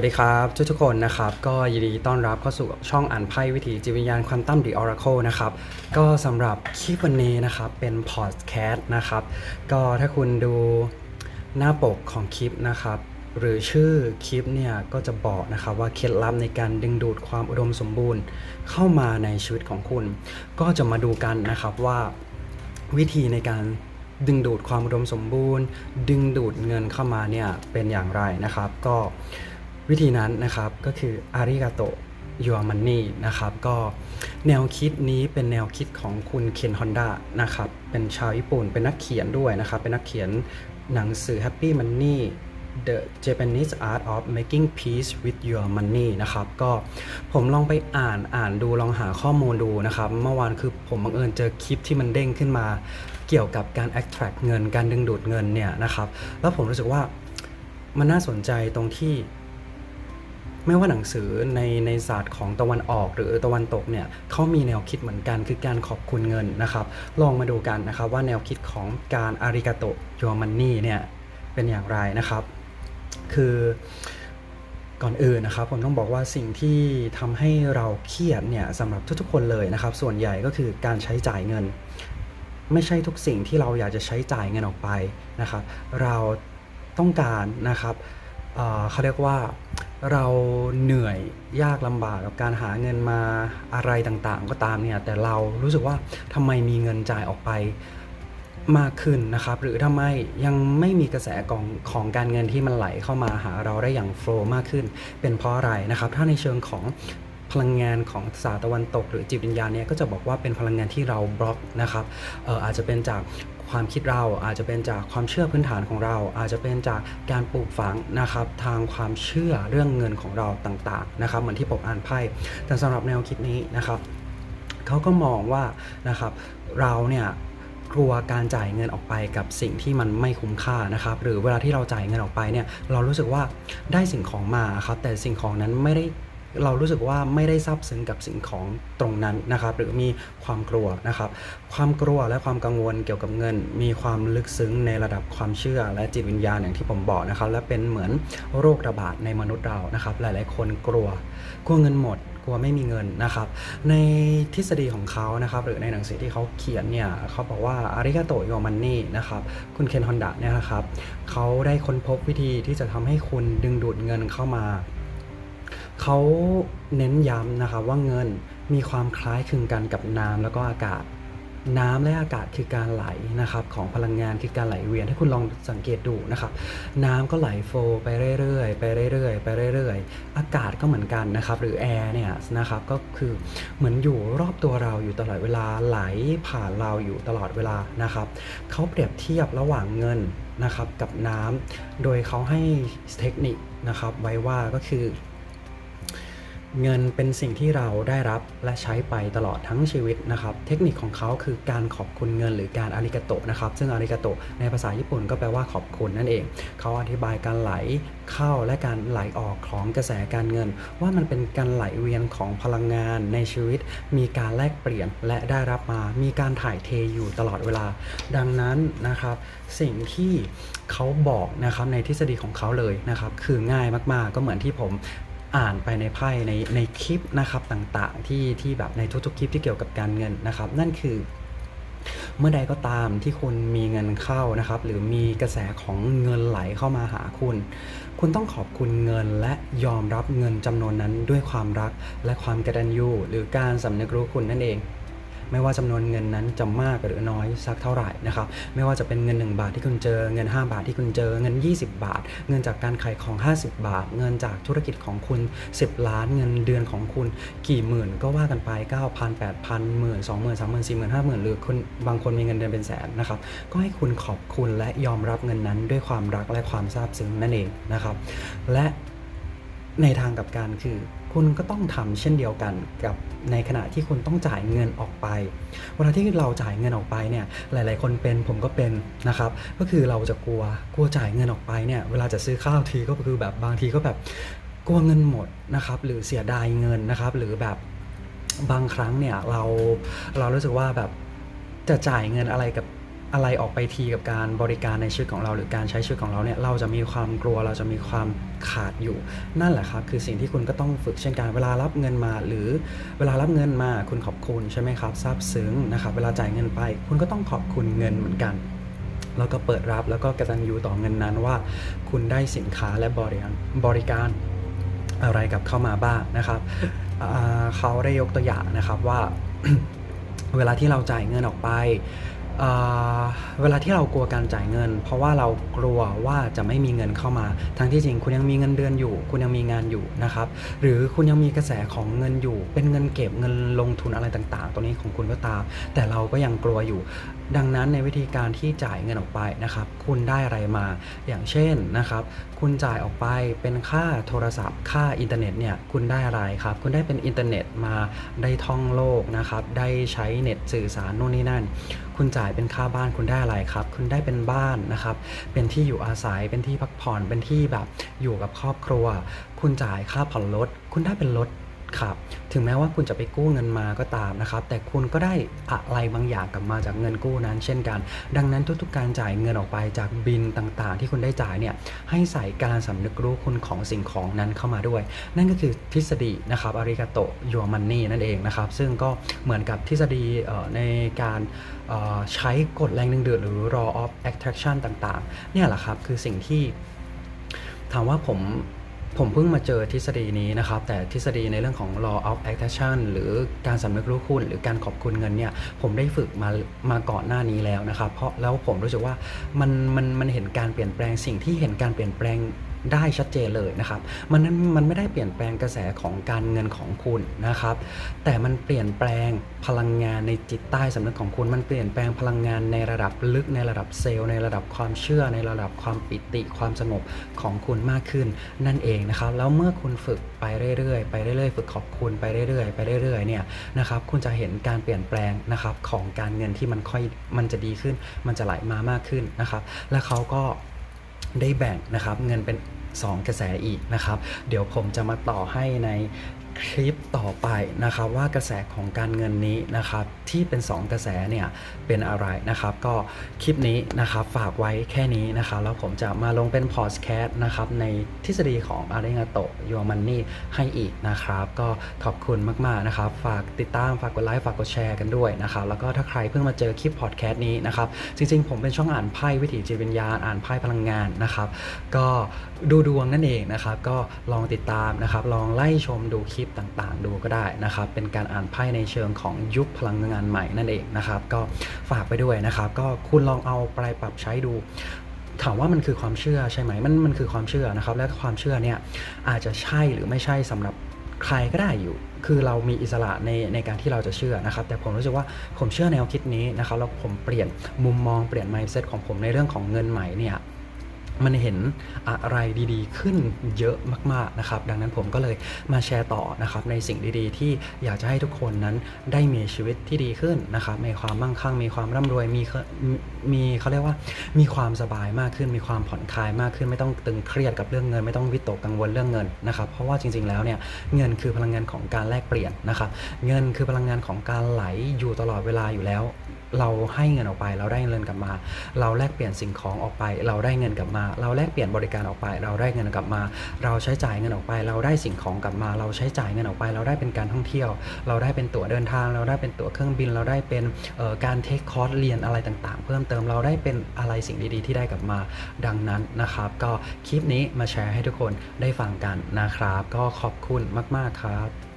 วัสดีครับ ทุกทุกคนนะครับ ก็ยินดีต้อนรับเข้าสู่ช่องอ่านไพ่วิถีจิตวิญญาณควอนตัมดีออราโคนะครับ ก็สำหรับคลิปวันนี้นะครับ เป็นพอดแคสต์นะครับ ก็ถ้าคุณดูหน้าปกของคลิปนะครับ หรือชื่อคลิปเนี่ยก็จะบอกนะครับว่าเคล็ดลับในการดึงดูดความอุดมสมบูรณ์ เข้ามาในชีวิตของคุณ ก็จะมาดูกันนะครับว่าวิธีในการดึงดูดความอุดมสมบูรณ์ ดึงดูดเงินเข้ามาเนี่ยเป็นอย่างไรนะครับ ก็ วิธีนั้นนะครับก็คืออาริกาโต your money นะครับก็แนวคิดนี้เป็นแนวคิดของคุณเคนฮอนดานะครับเป็นชาวญี่ปุ่นเป็นนักเขียนด้วยนะครับ เป็นนักเขียนหนังสือ Happy Money The Japanese Art of Making Peace with Your Money นะครับก็ผมลองไปอ่านอ่านดูลองหาข้อมูลดูนะครับ เมื่อวานคือผมบังเอิญเจอคลิปที่มันเด้งขึ้นมา เกี่ยวกับการ attract เงิน การดึงดูดเงินเนี่ยนะครับ แล้วผมรู้สึกว่ามันน่าสนใจตรงที่ ไม่ว่าหนังสือในในศาสตร์ของตะวันออกหรือตะวันตกเนี่ยเขามีแนวคิดเหมือนกันคือการขอบคุณเงินนะครับ ลองมาดูกันนะครับว่าแนวคิดของการอาริกาโต your money เนี่ยเป็นอย่างไรนะครับ คือก่อนอื่นนะครับผมต้องบอกว่าสิ่งที่ทำให้เราเครียดเนี่ยสำหรับทุกๆคนเลยนะครับ ส่วนใหญ่ก็คือการใช้จ่ายเงิน ไม่ใช่ทุกสิ่งที่เราอยากจะใช้จ่ายเงินออกไปนะครับ เราต้องการนะครับเเขาเรียกว่า เราเหนื่อยยากลำบากกับการหาเงินมาอะไรต่างๆ ก็ตามเนี่ยแต่เรารู้สึกว่าทำไมมีเงินจ่ายออกไปมากขึ้นนะครับ หรือทำไมยังไม่มีกระแสของของการเงินที่มันไหลเข้ามาหาเราได้อย่างโฟล์มากขึ้น เป็นเพราะอะไรนะครับ ถ้าในเชิงของพลังงานของศาสตร์ตะวันตก หรือจิตวิญญาณเนี่ยก็จะบอกว่าเป็นพลังงานที่เราบล็อกนะครับอออาจจะเป็นจาก ความคิดเราอาจจะเป็นจากความเชื่อพื้นฐานของเรา อาจจะเป็นจากการปลูกฝังนะครับทางความเชื่อเรื่องเงินของเราต่างๆนะครับเหมือนที่ผมอ่านไพ่แต่สำหรับแนวคิดนี้นะครับเขาก็มองว่านะครับเราเนี่ยกลัวการจ่ายเงินออกไปกับสิ่งที่มันไม่คุ้มค่านะครับ หรือเวลาที่เราจ่ายเงินออกไปเนี่ยเรารู้สึกว่าได้สิ่งของมาครับแต่สิ่งของนั้นไม่ได้ เรารู้สึกว่าไม่ได้ซาบซึ้งกับสิ่งของตรงนั้นนะครับ หรือมีความกลัวนะครับ ความกลัวและความกังวลเกี่ยวกับเงิน มีความลึกซึ้งในระดับความเชื่อและจิตวิญญาณอย่างที่ผมบอกนะครับ และเป็นเหมือนโรคระบาดในมนุษย์เรานะครับ หลาย ๆ คนกลัวกลัวเงินหมดกลัวไม่มีเงินนะครับ ในทฤษฎีของเขานะครับหรือในหนังสือที่เขาเขียนเนี่ยเขาบอกว่าอาริกาโตโยมันนี่นะครับคุณเคนฮอนดะเนี่ยนะครับเขาได้ค้นพบวิธีที่จะทำให้คุณดึงดูดเงินเข้ามา เขาเน้นย้ำนะครับว่าเงินมีความคล้ายคลึงกันกับน้ำแล้วก็อากาศ น้ำและอากาศคือการไหลนะครับของพลังงานคือการไหลเวียนถ้คุณลองสังเกตดูนะครับน้ำก็ไหลโฟลไปเรื่อยๆไปเรื่อยๆไปเรื่อยๆ อากาศก็เหมือนกันนะครับหรือแอร์เนี่ยนะครับก็คือเหมือนอยู่รอบตัวเราอยู่ตลอดเวลาไหลผ่านเราอยู่ตลอดเวลานะครับเขาเปรียบเทียบระหว่างเงินนะครับกับน้ำโดยเขาให้เทคนิคนะครับไว้ว่าก็คือ เงินเป็นสิ่งที่เราได้รับและใช้ไปตลอดทั้งชีวิตนะครับ เทคนิคของเขาคือการขอบคุณเงินหรือการอาริกาโตะนะครับ ซึ่งอาริกาโตะในภาษาญี่ปุ่นก็แปลว่าขอบคุณนั่นเอง เขาอธิบายการไหลเข้าและการไหลออกของกระแสการเงิน ว่ามันเป็นการไหลเวียนของพลังงานในชีวิต มีการแลกเปลี่ยนและได้รับมา มีการถ่ายเทอยู่ตลอดเวลา ดังนั้นนะครับ สิ่งที่เขาบอกนะครับในทฤษฎีของเขาเลยนะครับ คือง่ายมากๆ ก็เหมือนที่ผม อ่านไปในไพ่ในในคลิปนะครับต่างๆ ที่ที่แบบในทุกๆคลิปที่เกี่ยวกับการเงินนะครับ นั่นคือเมื่อใดก็ตามที่คุณมีเงินเข้านะครับ หรือมีกระแสของเงินไหลเข้ามาหาคุณ คุณต้องขอบคุณเงินและยอมรับเงินจำนวนนั้นด้วยความรักและความกตัญญูหรือการสำนึกรู้คุณนั่นเอง ไม่ว่าจำนวนเงินนั้นจะมากหรือน้อยสักเท่าไหร่นะครับ ไม่ว่าจะเป็นเงิน 1 บาทที่คุณเจอ เงิน 5 บาทที่คุณเจอ เงิน 20 บาท เงินจากการขายของ 50 บาท เงินจากธุรกิจของคุณ 10 ล้าน เงินเดือนของคุณกี่หมื่นก็ว่ากันไป9,000 8,000หมื่น20,000 30,000 40,000 50,000หรือคุณบางคนมีเงินเดือนเป็นแสนนะครับ ก็ให้คุณขอบคุณและยอมรับเงินนั้นด้วยความรักและความซาบซึ้งนั่นเองนะครับ และ ในทางกับการคือ คุณก็ต้องทำเช่นเดียวกันกับในขณะที่คุณต้องจ่ายเงินออกไป เวลาที่เราจ่ายเงินออกไปเนี่ยหลาย ๆ คนเป็นผมก็เป็นนะครับ ก็คือเราจะกลัวกลัวจ่ายเงินออกไปเนี่ยเวลาจะซื้อข้าวทีก็คือแบบบางทีก็แบบกลัวเงินหมดนะครับ หรือเสียดายเงินนะครับ หรือแบบบางครั้งเนี่ยเราเรารู้สึกว่าแบบจะจ่ายเงินอะไรกับ อะไรออกไปทีกับการบริการในชีวิตของเราหรือการใช้ชีวิตของเราเนี่ยเราจะมีความกลัวเราจะมีความขาดอยู่ นั่นแหละครับ คือสิ่งที่คุณก็ต้องฝึกเช่นกันเวลารับเงินมา หรือเวลารับเงินมาคุณขอบคุณใช่ไหมครับซาบซึ้งนะครับเวลาจ่ายเงินไป คุณก็ต้องขอบคุณเงินเหมือนกันแล้วก็เปิดรับแล้วก็กตัญญูต่อเงินนั้นว่า คุณได้สินค้าและบริการบริการอะไรกับเข้ามาบ้างนะครับเขาได้ยกตัวอย่างนะครับว่า เวลาที่เราจ่ายเงินออกไป เวลาที่เรากลัวการจ่ายเงิน เพราะว่าเรากลัวว่าจะไม่มีเงินเข้ามา ทั้งที่จริงคุณยังมีเงินเดือนอยู่ คุณยังมีงานอยู่นะครับ หรือคุณยังมีกระแสของเงินอยู่ เป็นเงินเก็บเงินลงทุนอะไรต่างๆ ตัวนี้ของคุณก็ตาม แต่เราก็ยังกลัวอยู่ ดังนั้นในวิธีการที่จ่ายเงินออกไปนะครับ คุณได้อะไรมา อย่างเช่นนะครับ คุณจ่ายออกไปเป็นค่าโทรศัพท์ ค่าอินเทอร์เน็ตเนี่ยคุณได้อะไรครับ คุณได้เป็นอินเทอร์เน็ตมาได้ท่องโลกนะครับได้ใช้เน็ตสื่อสารนู่นนี่นั่น คุณจ่ายเป็นค่าบ้านคุณได้อะไรครับ คุณได้เป็นบ้านนะครับเป็นที่อยู่อาศัยเป็นที่พักผ่อนเป็นที่แบบอยู่กับครอบครัว คุณจ่ายค่าผ่อนรถคุณได้เป็นรถ ครับถึงแม้ว่าคุณจะไปกู้เงินมาก็ตามนะครับ แต่คุณก็ได้อะไรบางอย่างกลับมาจากเงินกู้นั้น เช่นกัน ดังนั้นทุกๆ การจ่ายเงินออกไปจากบินต่างๆ ที่คุณได้จ่ายเนี่ยให้ใส่การสำนึกรู้คุณของสิ่งของนั้นเข้ามาด้วย นั่นก็คือทฤษฎีนะครับอาริกาโตยัวมันนี่นั่นเองนะครับ ซึ่งก็เหมือนกับทฤษฎีในการใช้กฎแรงดึงดูดหรือ law of attraction ต่างๆ เนี่ยแหละครับคือสิ่งที่ถามว่าผม ผมเพิ่งมาเจอทฤษฎีนี้นะครับ แต่ทฤษฎีในเรื่องของ law of attraction หรือการสำนึกรู้คุณ หรือการขอบคุณเงินเนี่ย ผมได้ฝึกมามาก่อนหน้านี้แล้วนะครับ เพราะแล้วผมรู้สึกว่ามันมันมันเห็นการเปลี่ยนแปลงสิ่งที่เห็นการเปลี่ยนแปลง ได้ชัดเจนเลยนะครับมันมันไม่ได้เปลี่ยนแปลงกระแสของการเงินของคุณนะครับ แต่มันเปลี่ยนแปลงพลังงานในจิตใต้สำนึกของคุณ มันเปลี่ยนแปลงพลังงานในระดับลึกในระดับเซลล์ในระดับความเชื่อในระดับความปิติความสงบของคุณมากขึ้น นั่นเองนะครับ แล้วเมื่อคุณฝึกไปเรื่อยๆ ไปเรื่อยๆ ฝึกขอบคุณไปเรื่อยๆ ไปเรื่อยๆเนี่ยนะครับคุณจะเห็นการเปลี่ยนแปลงนะครับของการเงินที่มันค่อยมันจะดีขึ้น มันจะไหลมามากขึ้นนะครับ และเขาก็ ได้แบ่งนะครับเงินเป็น 2 กระแสอีกนะครับ เดี๋ยวผมจะมาต่อให้ใน คลิปต่อไปนะครับว่ากระแสของการเงินนี้นะครับที่เป็น 2 กระแสเนี่ยเป็นอะไรนะครับ ก็คลิปนี้นะครับฝากไว้แค่นี้นะครับแล้วผมจะมาลงเป็นพอดแคสต์นะครับในทฤษฎีของอาริงาโตโยมันนี่ให้อีกนะครับ ก็ขอบคุณมากๆนะครับฝากติดตามฝากกดไลค์ฝากกดแชร์กันด้วยนะครับแล้วก็ถ้าใครเพิ่งมาเจอคลิปพอดแคสต์นี้นะครับจริงๆ ผมเป็นช่องอ่านไพ่วิถีจิตวิญญาณอ่านไพ่พลังงานนะครับก็ ดูดวงนั่นเองนะครับ ก็ลองติดตามนะครับ ลองไล่ชมดูคลิปต่างๆ ดูก็ได้นะครับ เป็นการอ่านไพ่ในเชิงของยุคพลังงานใหม่นั่นเองนะครับ ก็ฝากไปด้วยนะครับ ก็คุณลองเอาไปปรับใช้ดูถามว่ามันคือความเชื่อใช่ไหมมันมันคือความเชื่อนะครับ และความเชื่อเนี่ยอาจจะใช่หรือไม่ใช่สำหรับใครก็ได้อยู่ คือเรามีอิสระในในการที่เราจะเชื่อนะครับ แต่ผมรู้สึกว่าผมเชื่อแนวคิดนี้นะครับ แล้วผมเปลี่ยนมุมมองเปลี่ยน mindset ของผมในเรื่องของเงินใหม่เนี่ย มันเห็นอะไรดีๆ ขึ้นเยอะมากๆนะครับ ดังนั้นผมก็เลยมาแชร์ต่อนะครับในสิ่งดีๆ ที่อยากจะให้ทุกคนนั้นได้มีชีวิตที่ดีขึ้นนะครับมีความมั่งคั่ง มีความร่ำรวยมีเคมีมีเขาเรียกว่า มีความสบายมากขึ้น มีความผ่อนคลายมากขึ้น ไม่ต้องตึงเครียดกับเรื่องเงิน ไม่ต้องวิตกกังวลเรื่องเงินนะครับ เพราะว่าจริงๆแล้วเนี่ยเงินคือพลังงานของการแลกเปลี่ยนนะครับ เงินคือพลังงานของการไหลอยู่ตลอดเวลาอยู่แล้ว เราให้เงินออกไป เราได้เงินกลับมา เราแลกเปลี่ยนสิ่งของออกไป เราได้เงินกลับมา เราแลกเปลี่ยนบริการออกไป เราได้เงินกลับมา เราใช้จ่ายเงินออกไป เราได้สิ่งของกลับมา เราใช้จ่ายเงินออกไป เราได้เป็นการท่องเที่ยว เราได้เป็นตั๋วเดินทาง เราได้เป็นตั๋วเครื่องบิน เราได้เป็นการเทคคอร์สเรียนอะไรต่างๆ เพิ่มเติมเราได้เป็นอะไรสิ่งดีๆ ที่ได้กลับมาดังนั้นนะครับ ก็คลิปนี้มาแชร์ให้ทุกคนได้ฟังกันนะครับ ก็ขอบคุณมากๆครับ